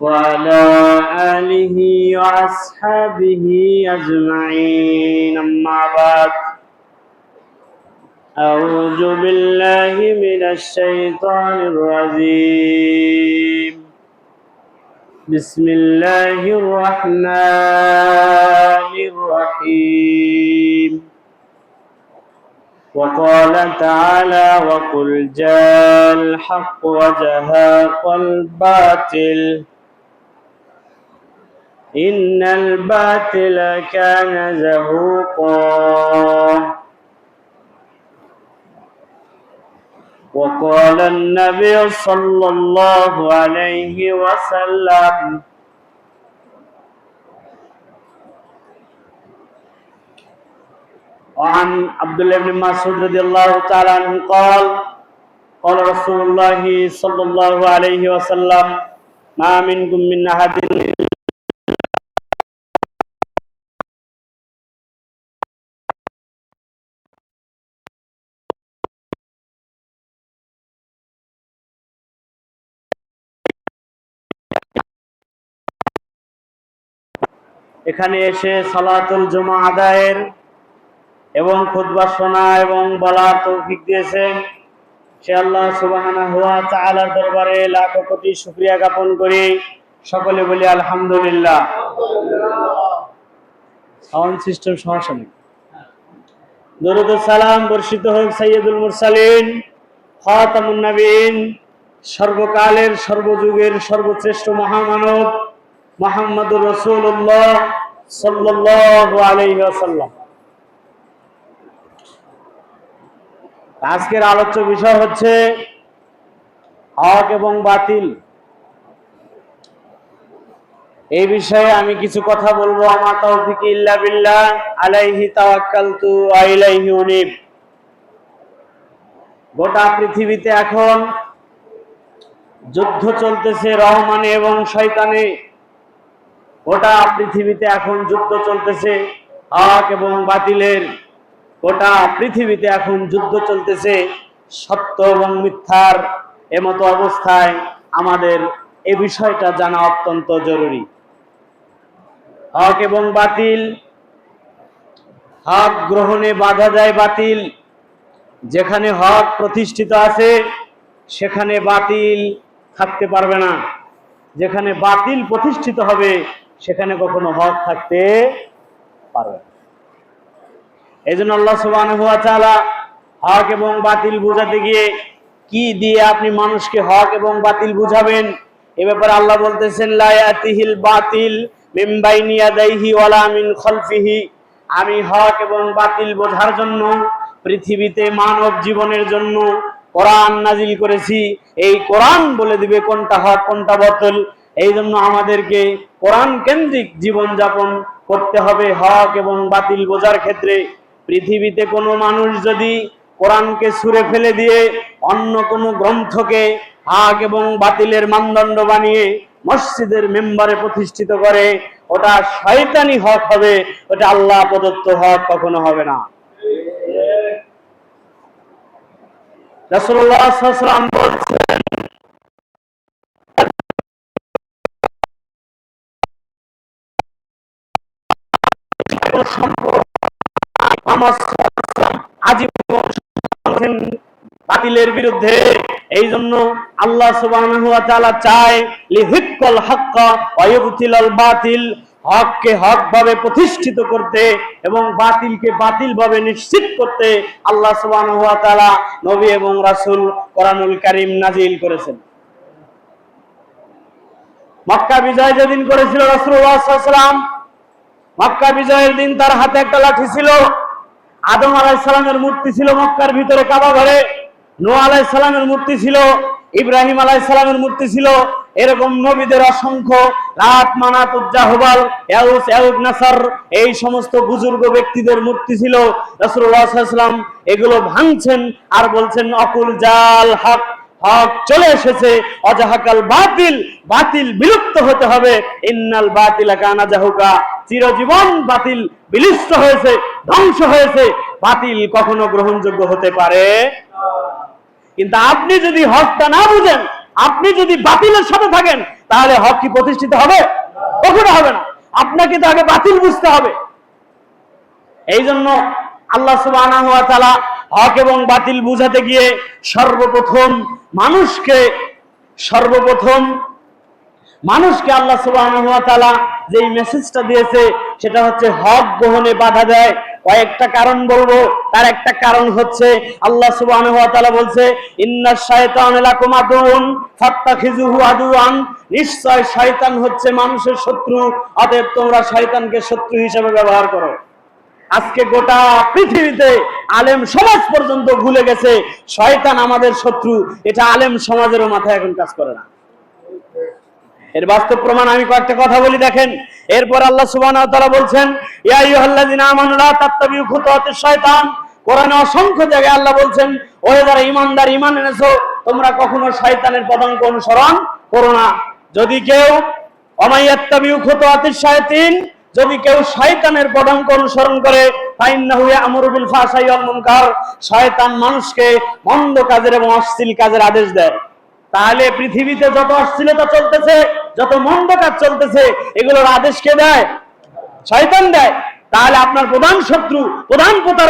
وعلى آله وأصحابه أجمعين. أما بعد أعوذ بالله من الشيطان الرجيم. بسم الله الرحمن الرحيم. وقال تعالى وقل جاء الحق وزهق الباطل إن الباطل كان زهوقا وقال النبي صلى الله عليه وسلم وعن عبد الله بن مسعود رضي الله تعالى عنه قال قال رسول الله صلى الله عليه وسلم ما منكم من أحد এখানে এসে সালাতুল জমা আদায়ের এবং খুতবা শোনা এবং বলার তৌফিক দিয়েছেন সে আল্লাহ সুবাহানা হুয়া তাআলার দরবারে লাখ কোটি শুকরিয়া জ্ঞাপন করি। সকলে বলি আলহামদুলিল্লাহ। সাউন্ড সিস্টেম সমস্যা নেই দরুদ সালাম বর্ষিত হোক সৈয়দুল মুরসালিন খাতামুন নবীন সর্বকালের সর্বযুগের সর্বশ্রেষ্ঠ মহামানব মোহাম্মদুর রসুল্লাহ আলাইহি ওয়াসাল্লাম। আজকের আলোচ্য বিষয় হচ্ছে হক এবং বাতিল। এই বিষয়ে আমি কিছু কথা বলব। আমার তৌফিক ইল্লা বিল্লাহ, আলাইহি তাওয়াক্কালতু ওয়া ইলাইহি উনিব। গোটা পৃথিবীতে এখন যুদ্ধ চলতেছে রহমানে এবং শয়তানে। গোটা পৃথিবীতে এখন যুদ্ধ চলতেছে, হক এবং বাতিলের গোটা পৃথিবীতে এখন যুদ্ধ চলতেছে, সত্য এবং মিথ্যার এমতো অবস্থায় আমাদের এ বিষয়টা জানা অত্যন্ত জরুরি। হক এবং বাতিল, হক গ্রহণে বাধা দেয় বাতিল, যেখানে হক প্রতিষ্ঠিত আছে, সেখানে বাতিল থাকতে পারবে না। যেখানে বাতিল প্রতিষ্ঠিত হবে সেখানে কখনো হক থাকতে পারবে এই জন্য আল্লাহ সুবাহ হক এবং বাতিল বুঝাতে গিয়ে কি দিয়ে আপনি মানুষকে হক এবং বাতিল বুঝাবেন, এ ব্যাপারে আল্লাহ বলতেছেন লায়াতিহিল বাতিল ওয়ালা খলফিহি। আমি হক এবং বাতিল বোঝার জন্য, পৃথিবীতে মানব জীবনের জন্য কোরআন নাজিল করেছি। এই কোরআন বলে দিবে কোনটা হক, কোনটা বাতিল। এই জন্য আমাদেরকে কোরআন কেন্দ্রিক জীবন যাপন করতে হবে হক এবং বাতিল বোঝার ক্ষেত্রে। পৃথিবীতে কোনো মানুষ যদি কোরআনকে সুরে ফেলে দিয়ে অন্য কোনো গ্রন্থকে হক এবং বাতিলের মানদণ্ড বানিয়ে মসজিদের মেম্বারে প্রতিষ্ঠিত করে, ওটা শয়তানি হক হবে, ওটা আল্লাহ প্রদত্ত হক কখনো হবে না। রাসূলুল্লাহ সাল্লাল্লাহু আজীবন বাতিলের বিরুদ্ধে। এই জন্য আল্লাহ ওয়া বাতিল, হককে হক ভাবে প্রতিষ্ঠিত করতে এবং বাতিলকে বাতিল ভাবে নিশ্চিত করতে আল্লাহ তাআলা নবী এবং রাসূল কোরআনুল কারীম নাজিল করেছেন। মক্কা বিজয় যেদিন করেছিল ওয়াসাল্লাম মক্কা বিজয়ের দিন তার হাতে একটা লাঠি ছিল। আদম আলাইসালামের মূর্তি ছিল মক্কার ভিতরে কাবা ঘরে। নো আলাইসালামের মূর্তি ছিল, ইব্রাহিম আলাইসালামের মূর্তি ছিল। এরকম নবীদের অসংখ্য রাত, মানাত উজ্জাহবাল ইয়াউস ইয়াউদ নাসার, এই সমস্ত বুজুর্গ ব্যক্তিদের মূর্তি ছিল। ওয়াসাল্লাম এগুলো ভাঙছেন আর বলছেন, অকুল জাল, হক হক চলে এসেছে, অজাহাকাল বাতিল বাতিল বিলুপ্ত হতে হবে। ইন্নাল বাতিল কানা জাহুকা। চিরজীবন বাতিল বিলিষ্ট হয়েছে, ধ্বংস হয়েছে। বাতিল কখনো গ্রহণযোগ্য হতে পারে। কিন্তু আপনি যদি হকটা না বুঝেন, আপনি যদি বাতিলের সাথে থাকেন, তাহলে হক কি প্রতিষ্ঠিত হবে? কখনো হবে না। আপনাকে তো আগে বাতিল বুঝতে হবে। এই জন্য আল্লাহ তাআলা হক এবং বাতিল বুঝাতে গিয়ে সর্বপ্রথম মানুষকে সর্বপ্রথম মানুষকে আল্লাহ তাআলা যেই মেসেজটা দিয়েছে, সেটা হচ্ছে হক গ্রহণে বাধা দেয়। কয়েকটা কারণ বলব। তার একটা কারণ হচ্ছে, আল্লাহ বলছে হচ্ছে মানুষের শত্রু, অতএব তোমরা শয়তানকে শত্রু হিসেবে ব্যবহার করো। আজকে গোটা পৃথিবীতে আলেম সমাজ পর্যন্ত ভুলে গেছে, শয়তান আমাদের শত্রু। এটা আলেম সমাজেরও মাথায় এখন কাজ করে না। এর বাস্তব প্রমাণ আমি কয়েকটা কথা বলি, দেখেন। এরপর আল্লাহ সুবহানাহু ওয়া বলছেন, ইয়া আইয়ুহাল্লাযিনা আমানু লা তাত্তাবিউ খুতুওয়াতিশ শায়তান। কোরআনে অসংখ্য জায়গায় আল্লাহ বলছেন যারা এনেছো, তোমরা কখনো শয়তানের পদাঙ্ক অনুসরণ করো না। যদি কেউ অমাইয়াত্তাবিউ খুতুওয়াতিশ শায়াতিন, যদি কেউ শয়তানের পদাঙ্ক অনুসরণ করে শয়তান মানুষকে মন্দ কাজের এবং অশ্লীল কাজের আদেশ দেয়। তাহলে পৃথিবীতে যত অশ্লীলতা চলতেছে যত মন্দ কাজ চলতেছে, এগুলোর আদেশ কে দেয়? শয়তান দেয়। তাহলে আপনার প্রধান শত্রু, প্রধান প্রতারক